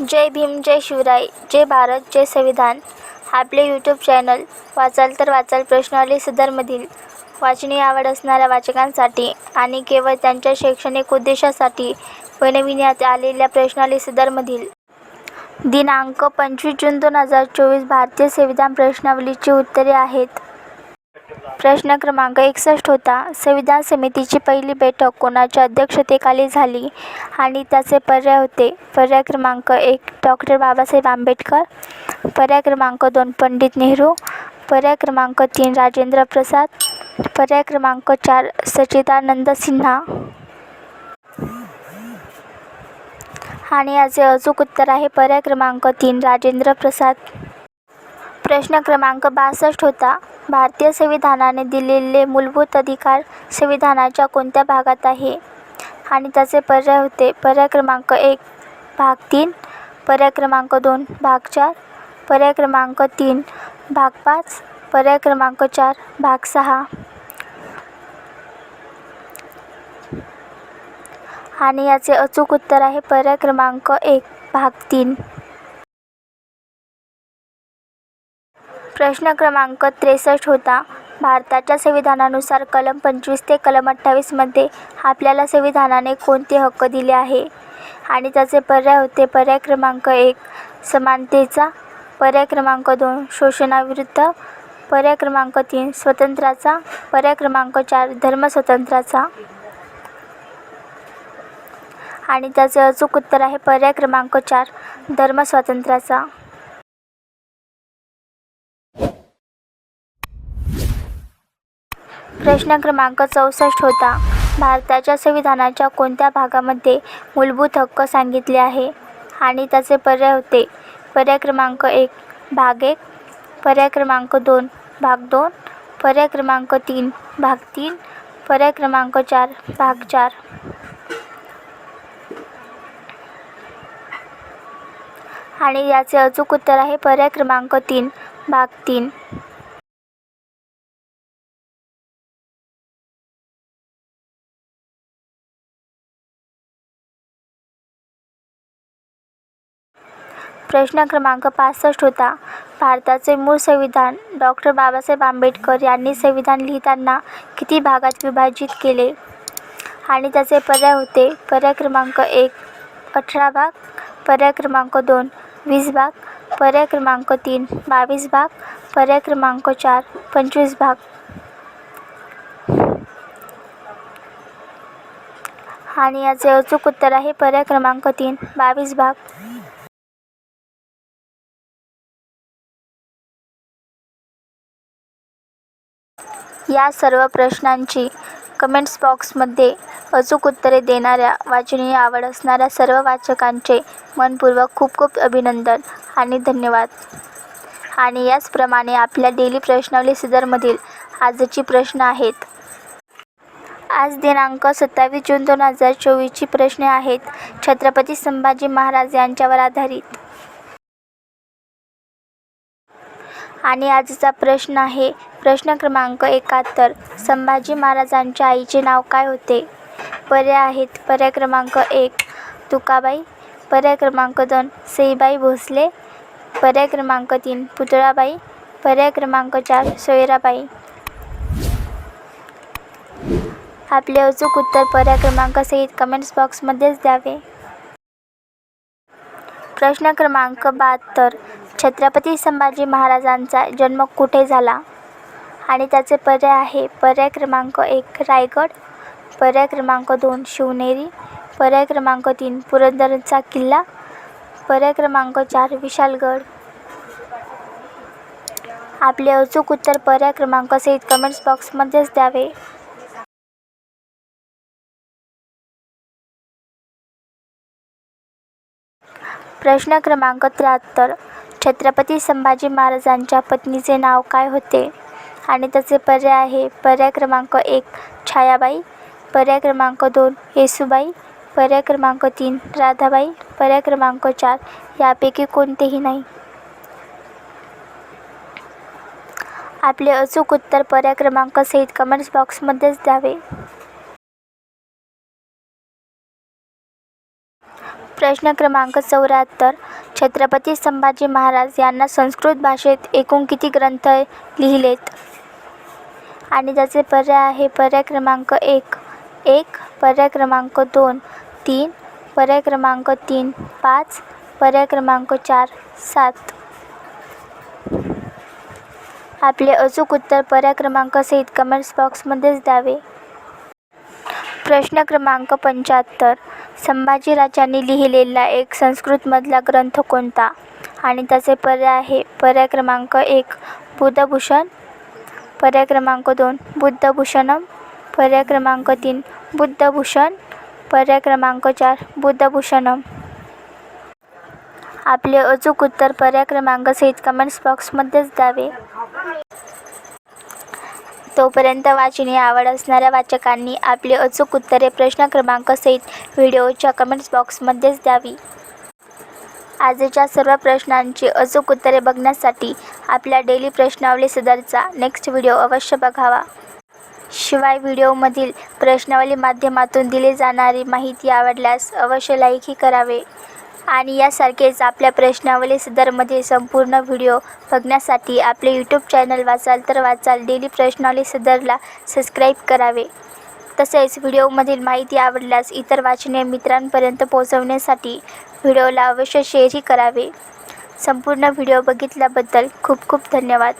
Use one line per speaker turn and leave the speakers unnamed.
जय भीम जय शिवराय जय भारत जय संविधान. आपले YouTube channel वाचाल तर वाचाल प्रश्नावली सदरमधील वाचनीय आवड असणाऱ्या वाचकांसाठी आणि केवळ त्यांच्या शैक्षणिक उद्देशासाठी बनविण्यात आलेल्या प्रश्नावली सदरमधील दिनांक पंचवीस जून दोन हजार चोवीस भारतीय संविधान प्रश्नावलीची उत्तरे आहेत. प्रश्न क्रमांक एकसष्ट होता. संविधान समितीची पहिली बैठक कोणाच्या अध्यक्षतेखाली झाली आणि त्याचे पर्याय होते? पर्याय क्रमांक एक डॉक्टर बाबासाहेब आंबेडकर. पर्याय क्रमांक दोन पंडित नेहरू. पर्याय क्रमांक तीन राजेंद्र प्रसाद. पर्याय क्रमांक चार सच्चिदानंद सिन्हा. आणि याचे अचूक उत्तर आहे पर्याय क्रमांक तीन राजेंद्र प्रसाद. प्रश्न क्रमांक बासष्ट होता. भारतीय संविधानाने दिलेले मूलभूत अधिकार संविधानाच्या कोणत्या भागात आहे? आणि त्याचे पर्याय होते. पर्याय क्रमांक एक भाग तीन. पर्याय क्रमांक दोन भाग चार. पर्याय क्रमांक तीन भाग पाच. पर्याय क्रमांक चार भाग सहा. आणि याचे अचूक उत्तर आहे. पर्याय क्रमांक एक भाग तीन. प्रश्न क्रमांक त्रेसष्ट होता. भारताच्या संविधानानुसार कलम पंचवीस ते कलम अठ्ठावीसमध्ये आपल्याला संविधानाने कोणते हक्क दिले आहे? आणि त्याचे पर्याय होते पर्याय क्रमांक एक समानतेचा. पर्याय क्रमांक दोन शोषणाविरुद्ध. पर्याय क्रमांक तीन स्वतंत्राचा. पर्याय क्रमांक चार धर्मस्वतंत्राचा. आणि त्याचे अचूक उत्तर आहे पर्याय क्रमांक चार धर्मस्वातंत्र्याचा प्रश्न क्रमांक चौसष्ट होता. भारताच्या संविधानाच्या कोणत्या भागामध्ये मूलभूत हक्क सांगितले आहे? आणि त्याचे पर्याय होते. पर्याय क्रमांक एक भाग एक. पर्याय क्रमांक दोन भाग दोन. पर्याय क्रमांक तीन भाग तीन. पर्याय क्रमांक चार भाग चार. आणि याचे अचूक उत्तर आहे पर्याय क्रमांक तीन भाग तीन. प्रश्न क्रमांक पासष्ट होता. भारताचे मूळ संविधान डॉक्टर बाबासाहेब आंबेडकर यांनी संविधान लिहिताना किती भागात विभाजित केले? आणि त्याचे पर्याय होते. पर्याय क्रमांक एक अठरा भाग. पर्याय क्रमांक दोन वीस भाग. पर्याय क्रमांक तीन बावीस भाग. पर्याय क्रमांक चार पंचवीस भाग. आणि याचे अचूक उत्तर आहे पर्याय क्रमांक तीन बावीस भाग. या सर्व प्रश्नांची कमेंट्स बॉक्समध्ये अचूक उत्तरे देणाऱ्या वाचनीय आवड असणाऱ्या सर्व वाचकांचे मनपूर्वक खूप खूप अभिनंदन आणि धन्यवाद. आणि याचप्रमाणे आपल्या डेली प्रश्नावली सदरमधील आजची प्रश्न आहेत. आज दिनांक सत्तावीस जून दोन हजार चोवीसची प्रश्ने आहेत. छत्रपती संभाजी महाराज यांच्यावर आधारित. आणि आजचा प्रश्न आहे प्रश्न क्रमांक एकाहत्तर. संभाजी महाराजांच्या आईचे नाव काय होते? पर्याय आहेत पर्याय क्रमांक एक तुकाबाई. पर्याय क्रमांक दोन सईबाई भोसले. पर्याय क्रमांक तीन पुतळाबाई. पर्याय क्रमांक चार सोयराबाई. आपले अचूक उत्तर पर्याय क्रमांकासहित कमेंट्स बॉक्समध्येच द्यावे. प्रश्न क्रमांक बहात्तर छत्रपती संभाजी महाराजांचा जन्म कुठे झाला? आणि त्याचे पर्याय आहे पर्याय क्रमांक एक रायगड पर्याय क्रमांक दोन शिवनेरी पर्याय क्रमांक तीन पुरंदरचा किल्ला पर्याय क्रमांक चार विशालगड. आपले अचूक उत्तर पर्याय क्रमांक सहित कमेंट्स बॉक्समध्येच द्यावे. प्रश्न क्रमांक त्र्याहत्तर छत्रपती संभाजी महाराजांच्या पत्नीचे नाव काय होते? आणि त्याचे पर्याय आहे. पर्याय क्रमांक एक छायाबाई. पर्याय क्रमांक दोन येसूबाई. पर्याय क्रमांक तीन राधाबाई. पर्याय क्रमांक चार यापैकी कोणतेही नाही. आपले अचूक उत्तर पर्याय क्रमांक सहित कमेंट्स बॉक्समध्येच द्यावे. प्रश्न क्रमांक चौऱ्याहत्तर. छत्रपती संभाजी महाराज यांना संस्कृत भाषेत एकूण किती ग्रंथ लिहिलेत? आणि त्याचे पर्याय आहे पर्याय क्रमांक एक. एक पर्याय क्रमांक दोन. तीन पर्याय क्रमांक तीन. पाच पर्याय क्रमांक चार. सात. आपले अचूक उत्तर पर्याय क्रमांकासहित कमेंट्स बॉक्समध्येच द्यावे. प्रश्न क्रमांक पंच्याहत्तर. संभाजीराजांनी लिहिलेला एक संस्कृतमधला ग्रंथ कोणता? आणि त्याचे पर्याय आहे. पर्याय क्रमांक एक बुद्धभूषण. पर्याय क्रमांक दोन बुद्धभूषणम. पर्याय क्रमांक तीन बुद्धभूषण. पर्याय क्रमांक चार बुद्धभूषणम. आपले अचूक उत्तर पर्याय क्रमांकासहित कमेंट्स बॉक्समध्येच द्यावे. तोपर्यंत वाचनी आवड असणाऱ्या वाचकांनी आपली अचूक उत्तरे प्रश्न क्रमांकासहित व्हिडिओच्या कमेंट्स बॉक्समध्येच द्यावी. आजच्या सर्व प्रश्नांची अचूक उत्तरे बघण्यासाठी आपल्या डेली प्रश्नावली सदरचा नेक्स्ट व्हिडिओ अवश्य बघावा. शिवाय व्हिडिओमधील प्रश्नावली माध्यमातून दिली जाणारी माहिती आवडल्यास अवश्य लाईकही करावे. आणि यासारखेच आपल्या प्रश्नावली सदरमध्ये संपूर्ण व्हिडिओ बघण्यासाठी आपले यूट्यूब चॅनल वाचाल तर वाचाल. डेली प्रश्नावली सदरला सबस्क्राईब करावे. तसेच व्हिडिओमधील माहिती आवडल्यास इतर वाचने मित्रांपर्यंत पोहोचवण्यासाठी व्हिडिओला अवश्य शेअरही करावे. संपूर्ण व्हिडिओ बघितल्याबद्दल खूप खूप धन्यवाद.